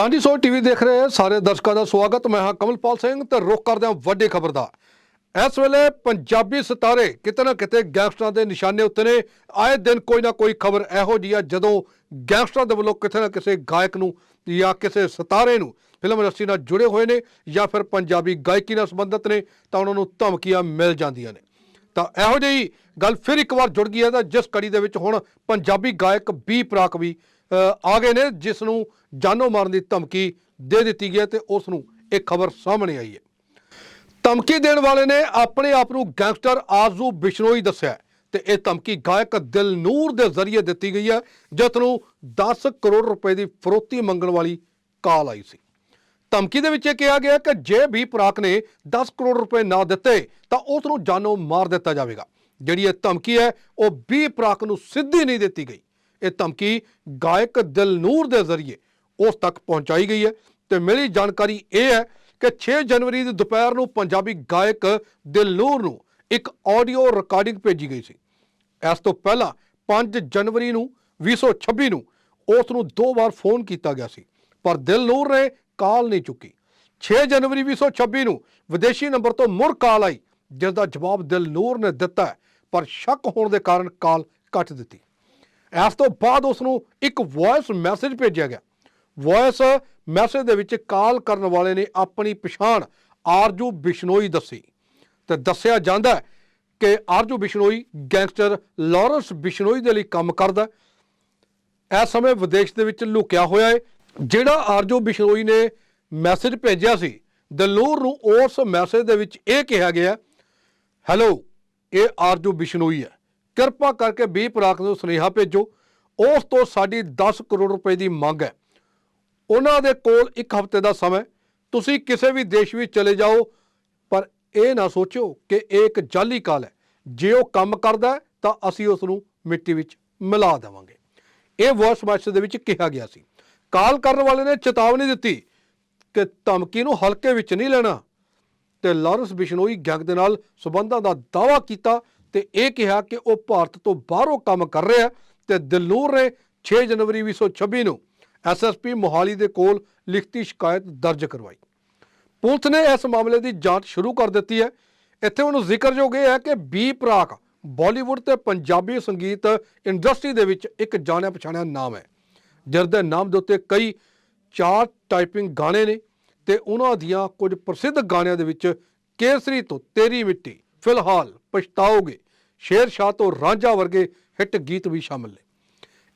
ਸਾਂਝੀ ਸੋਚ ਟੀਵੀ ਦੇਖ ਰਹੇ ਸਾਰੇ ਦਰਸ਼ਕਾਂ ਦਾ ਸਵਾਗਤ। ਮੈਂ ਹਾਂ ਕਮਲਪਾਲ ਸਿੰਘ ਤੇ ਰੁਕ ਕਰਦੇ ਹਾਂ ਵੱਡੀ ਖਬਰ ਦਾ। ਇਸ ਵੇਲੇ ਪੰਜਾਬੀ ਸਿਤਾਰੇ ਕਿਤੇ ਨਾ ਕਿਤੇ ਗੈਂਗਸਟਰਾਂ ਦੇ ਨਿਸ਼ਾਨੇ ਉੱਤੇ ਨੇ। ਆਏ ਦਿਨ ਕੋਈ ਨਾ ਕੋਈ ਖਬਰ ਇਹੋ ਜਿਹੀ ਆ, ਜਦੋਂ ਗੈਂਗਸਟਰਾਂ ਦੇ ਵੱਲੋਂ ਕਿਤੇ ਨਾ ਕਿਸੇ ਗਾਇਕ ਨੂੰ ਜਾਂ ਕਿਸੇ ਸਿਤਾਰੇ ਨੂੰ ਫਿਲਮ ਇੰਡਸਟਰੀ ਨਾਲ ਜੁੜੇ ਹੋਏ ਨੇ ਜਾਂ ਫਿਰ ਪੰਜਾਬੀ ਗਾਇਕੀ ਨਾਲ ਸੰਬੰਧਿਤ ਨੇ, ਤਾਂ ਉਹਨਾਂ ਨੂੰ ਧਮਕੀਆਂ ਮਿਲ ਜਾਂਦੀਆਂ ਨੇ। ਤਾਂ ਇਹੋ ਜਿਹੀ ਗੱਲ ਫਿਰ ਇੱਕ ਵਾਰ ਜੁੜ ਗਈ ਹੈ ਤਾਂ ਜਿਸ ਕੜੀ ਦੇ ਵਿੱਚ ਹੁਣ ਪੰਜਾਬੀ ਗਾਇਕ ਬੀ ਪ੍ਰਾਕ ਵੀ ਆ ਗਏ ਨੇ ਜਿਸ ਨੂੰ ਜਾਨੋਂ ਮਾਰਨ ਦੀ ਧਮਕੀ ਦੇ ਦਿੱਤੀ ਗਈ ਹੈ ਤੇ ਉਸ ਨੂੰ ਇਹ ਖਬਰ ਸਾਹਮਣੇ ਆਈ ਹੈ। ਧਮਕੀ ਦੇਣ ਵਾਲੇ ਨੇ ਆਪਣੇ ਆਪ ਨੂੰ ਗੈਂਗਸਟਰ ਆਜ਼ੂ ਬਿਸ਼ਨੋਈ ਦੱਸਿਆ ਹੈ ਤੇ ਇਹ ਧਮਕੀ ਗਾਇਕ ਦਿਲਨੂਰ ਦੇ ਜ਼ਰੀਏ ਦਿੱਤੀ ਗਈ ਹੈ ਜਿਸ ਨੂੰ 10 ਕਰੋੜ ਰੁਪਏ ਦੀ ਫਰੋਤੀ ਮੰਗਣ ਵਾਲੀ ਕਾਲ ਆਈ ਸੀ। ਧਮਕੀ ਦੇ ਵਿੱਚ ਇਹ ਕਿਹਾ ਗਿਆ ਕਿ ਜੇ ਵੀ ਪ੍ਰਾਕ ਨੇ 10 ਕਰੋੜ ਰੁਪਏ ਨਾ ਦਿੱਤੇ, ਤਾਂ ਉਸ ਨੂੰ ਜਾਨੋਂ ਮਾਰ ਦਿੱਤਾ ਜਾਵੇਗਾ। ਜਿਹੜੀ ਇਹ ਧਮਕੀ ਹੈ, ਉਹ ਵੀ ਪ੍ਰਾਕ ਨੂੰ ਸਿੱਧੀ ਨਹੀਂ ਦਿੱਤੀ ਗਈ। ਇਹ ਧਮਕੀ ਗਾਇਕ ਦਿਲਨੂਰ ਦੇ ਜ਼ਰੀਏ ਉਸ ਤੱਕ ਪਹੁੰਚਾਈ ਗਈ ਹੈ ਤੇ ਮਿਲੀ ਜਾਣਕਾਰੀ ਇਹ ਹੈ ਕਿ 6 ਜਨਵਰੀ ਦੀ ਦੁਪਹਿਰ ਨੂੰ ਪੰਜਾਬੀ ਗਾਇਕ ਦਿਲਨੂਰ ਨੂੰ ਇੱਕ ਆਡੀਓ ਰਿਕਾਰਡਿੰਗ ਭੇਜੀ ਗਈ ਸੀ। ਇਸ ਤੋਂ ਪਹਿਲਾਂ 5 ਜਨਵਰੀ ਨੂੰ 2026 ਨੂੰ ਉਸ ਨੂੰ ਦੋ ਵਾਰ ਫੋਨ ਕੀਤਾ ਗਿਆ ਸੀ ਪਰ ਦਿਲਨੂਰ ਨੇ ਕਾਲ ਨਹੀਂ ਚੁੱਕੀ। 6 ਜਨਵਰੀ 2026 ਨੂੰ ਵਿਦੇਸ਼ੀ ਨੰਬਰ ਤੋਂ ਮੁੜ ਕਾਲ ਆਈ ਜਿਸ ਦਾ ਜਵਾਬ ਦਿਲਨੂਰ ਨੇ ਦਿੱਤਾ ਹੈ, ਪਰ ਸ਼ੱਕ ਹੋਣ ਦੇ ਕਾਰਨ ਕਾਲ ਕੱਟ ਦਿੱਤੀ। ਇਸ ਤੋਂ ਬਾਅਦ ਉਸ ਨੂੰ ਇੱਕ ਵੌਇਸ ਮੈਸੇਜ ਭੇਜਿਆ ਗਿਆ। ਵੌਇਸ ਮੈਸੇਜ ਦੇ ਵਿੱਚ ਕਾਲ ਕਰਨ ਵਾਲੇ ਨੇ ਆਪਣੀ ਪਛਾਣ ਆਰਜੂ ਬਿਸ਼ਨੋਈ ਦੱਸੀ। ਤੇ ਦੱਸਿਆ ਜਾਂਦਾ ਹੈ ਕਿ ਆਰਜੂ ਬਿਸ਼ਨੋਈ ਗੈਂਗਸਟਰ ਲਾਰੈਂਸ ਬਿਸ਼ਨੋਈ ਦੇ ਲਈ ਕੰਮ ਕਰਦਾ ਇਸ ਸਮੇਂ ਵਿਦੇਸ਼ ਦੇ ਵਿੱਚ ਲੁਕਿਆ ਹੋਇਆ ਹੈ, ਜਿਹੜਾ ਆਰਜੂ ਬਿਸ਼ਨੋਈ ਨੇ ਮੈਸੇਜ ਭੇਜਿਆ ਸੀ। ਦਲੂਰ ਨੂੰ ਉਸ ਮੈਸੇਜ ਦੇ ਵਿੱਚ ਇਹ ਕਿਹਾ ਗਿਆ ਹੈਲੋ ਇਹ ਆਰਜੂ ਬਿਸ਼ਨੋਈ ਹੈ। ਕਿਰਪਾ ਕਰਕੇ 20 ਪ੍ਰਾਕ ਨੂੰ ਸੁਨੇਹਾ ਭੇਜੋ। ਉਸ ਤੋਂ ਸਾਡੀ 10 ਕਰੋੜ ਰੁਪਏ ਦੀ ਮੰਗ ਹੈ। ਉਹਨਾਂ ਦੇ ਕੋਲ ਇੱਕ ਹਫ਼ਤੇ ਦਾ ਸਮਾਂ ਤੁਸੀਂ ਕਿਸੇ ਵੀ ਦੇਸ਼ ਵਿੱਚ ਚਲੇ ਜਾਓ, ਪਰ ਇਹ ਨਾ ਸੋਚੋ ਕਿ ਇਹ ਇੱਕ ਜਾਲੀ ਕਾਲ ਹੈ। ਜੇ ਉਹ ਕੰਮ ਕਰਦਾ ਤਾਂ ਅਸੀਂ ਉਸ ਨੂੰ ਮਿੱਟੀ ਵਿੱਚ ਮਿਲਾ ਦੇਵਾਂਗੇ। ਇਹ ਵੌਇਸ ਮੈਸੇਜ ਦੇ ਵਿੱਚ ਕਿਹਾ ਗਿਆ ਸੀ। ਕਾਲ ਕਰਨ ਵਾਲੇ ਨੇ ਚੇਤਾਵਨੀ ਦਿੱਤੀ ਕਿ ਧਮਕੀ ਨੂੰ ਹਲਕੇ ਵਿੱਚ ਨਹੀਂ ਲੈਣਾ ਤੇ ਲਾਰੈਂਸ ਬਿਸ਼ਨੋਈ ਗੈਂਗ ਦੇ ਨਾਲ ਸਬੰਧਾਂ ਦਾ ਦਾਅਵਾ ਕੀਤਾ ਤੇ ਇਹ ਕਿਹਾ ਕਿ ਉਹ ਭਾਰਤ ਤੋਂ ਬਾਹਰੋਂ ਕੰਮ ਕਰ ਰਿਹਾ ਹੈ ਤੇ ਦਿਲਨੂਰ ਨੇ 6 ਜਨਵਰੀ 2026 ਨੂੰ ਐਸਐਸਪੀ ਮੋਹਾਲੀ ਦੇ ਕੋਲ ਲਿਖਤੀ ਸ਼ਿਕਾਇਤ ਦਰਜ ਕਰਵਾਈ। ਪੁਲਿਸ ਨੇ ਇਸ ਮਾਮਲੇ ਦੀ ਜਾਂਚ ਸ਼ੁਰੂ ਕਰ ਦਿੱਤੀ ਹੈ। ਇੱਥੇ ਉਹਨੂੰ ਜ਼ਿਕਰਯੋਗ ਇਹ ਹੈ ਕਿ ਬੀ ਪ੍ਰਾਕ ਬਾਲੀਵੁੱਡ ਤੇ ਪੰਜਾਬੀ ਸੰਗੀਤ ਇੰਡਸਟਰੀ ਦੇ ਵਿੱਚ ਇੱਕ ਜਾਣਿਆ ਪਛਾਣਿਆ ਨਾਮ ਹੈ। ਜਿਸ ਦੇ ਨਾਮ ਦੇ ਉੱਤੇ ਕਈ ਚਾਰ ਟਾਈਪਿੰਗ ਗਾਣੇ ਨੇ ਤੇ ਉਹਨਾਂ ਦੀਆਂ ਕੁਝ ਪ੍ਰਸਿੱਧ ਗਾਣਿਆਂ ਦੇ ਵਿੱਚ ਕੇਸਰੀ ਤੋਂ ਤੇਰੀ ਮਿੱਟੀ ਫਿਲਹਾਲ ਪਛਤਾਓਗੇ। ਸ਼ੇਰ ਸ਼ਾਹ ਤੋਂ ਰਾਂਝਾ ਵਰਗੇ ਹਿੱਟ ਗੀਤ ਵੀ ਸ਼ਾਮਲ ਨੇ।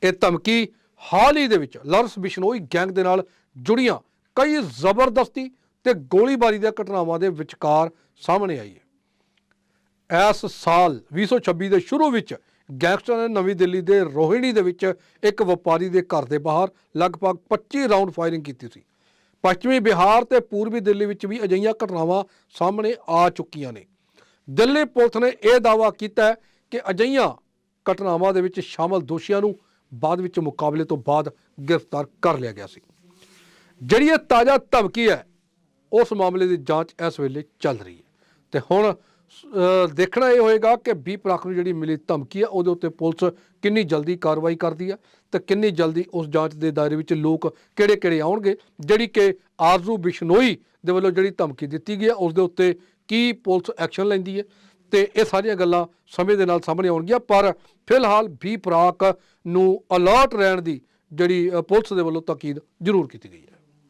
ਇਹ ਧਮਕੀ ਹਾਲ ਹੀ ਦੇ ਵਿੱਚ ਲਾਰੈਂਸ ਬਿਸ਼ਨੋਈ ਗੈਂਗ ਦੇ ਨਾਲ ਜੁੜੀਆਂ ਕਈ ਜ਼ਬਰਦਸਤੀ ਤੇ ਗੋਲੀਬਾਰੀ ਦੀਆਂ ਘਟਨਾਵਾਂ ਦੇ ਵਿਚਕਾਰ ਸਾਹਮਣੇ ਆਈ ਹੈ। ਇਸ ਸਾਲ 2026 ਦੇ ਸ਼ੁਰੂ ਵਿੱਚ ਗੈਂਗਸਟਰ ਨੇ ਨਵੀਂ ਦਿੱਲੀ ਦੇ ਰੋਹਿਣੀ ਦੇ ਵਿੱਚ ਇੱਕ ਵਪਾਰੀ ਦੇ ਘਰ ਦੇ ਬਾਹਰ ਲਗਭਗ 25 ਰਾਉਂਡ ਫਾਇਰਿੰਗ ਕੀਤੀ ਸੀ। ਪੱਛਮੀ ਬਿਹਾਰ ਤੇ ਪੂਰਬੀ ਦਿੱਲੀ ਵਿੱਚ ਵੀ ਅਜਿਹੀਆਂ ਘਟਨਾਵਾਂ ਸਾਹਮਣੇ ਆ ਚੁੱਕੀਆਂ ਨੇ। ਦਿੱਲੀ ਪੁਲਿਸ ਨੇ ਇਹ ਦਾਅਵਾ ਕੀਤਾ ਹੈ ਕਿ ਅਜਿਹੀਆਂ ਘਟਨਾਵਾਂ ਦੇ ਵਿੱਚ ਸ਼ਾਮਲ ਦੋਸ਼ੀਆਂ ਨੂੰ ਬਾਅਦ ਵਿੱਚ ਮੁਕਾਬਲੇ ਤੋਂ ਬਾਅਦ ਗ੍ਰਿਫਤਾਰ ਕਰ ਲਿਆ ਗਿਆ ਸੀ। ਜਿਹੜੀ ਇਹ ਤਾਜ਼ਾ ਧਮਕੀ ਹੈ, ਉਸ ਮਾਮਲੇ ਦੀ ਜਾਂਚ ਇਸ ਵੇਲੇ ਚੱਲ ਰਹੀ ਹੈ। ਤੇ ਹੁਣ ਦੇਖਣਾ ਇਹ ਹੋਏਗਾ ਕਿ ਬੀ ਪ੍ਰਾਕ ਨੂੰ ਜਿਹੜੀ ਮਿਲੀ ਧਮਕੀ ਹੈ, ਉਹਦੇ ਉੱਤੇ ਪੁਲਿਸ ਕਿੰਨੀ ਜਲਦੀ ਕਾਰਵਾਈ ਕਰਦੀ ਹੈ ਤੇ ਕਿੰਨੀ ਜਲਦੀ ਉਸ ਜਾਂਚ ਦੇ ਦਾਇਰੇ ਵਿੱਚ ਲੋਕ ਕਿਹੜੇ-ਕਿਹੜੇ ਆਉਣਗੇ। ਜਿਹੜੀ ਕਿ ਆਰਜ਼ੂ ਬਿਸ਼ਨੋਈ ਦੇ ਵੱਲੋਂ ਜਿਹੜੀ ਧਮਕੀ ਦਿੱਤੀ ਗਈ ਹੈ, ਉਸ ਦੇ ਉੱਤੇ ਕੀ ਪੁਲਿਸ ਐਕਸ਼ਨ ਲੈਂਦੀ ਹੈ ਤੇ ਇਹ ਸਾਰੀਆਂ ਗੱਲਾਂ ਸਮੇਂ ਦੇ ਨਾਲ ਸਾਹਮਣੇ ਆਉਣਗੀਆਂ। ਪਰ ਫਿਲਹਾਲ ਬੀ ਪ੍ਰਾਕ ਨੂੰ ਅਲਰਟ ਰਹਿਣ ਦੀ ਜਿਹੜੀ ਪੁਲਿਸ ਦੇ ਵੱਲੋਂ ਤਾਕੀਦ ਜ਼ਰੂਰ ਕੀਤੀ ਗਈ ਹੈ।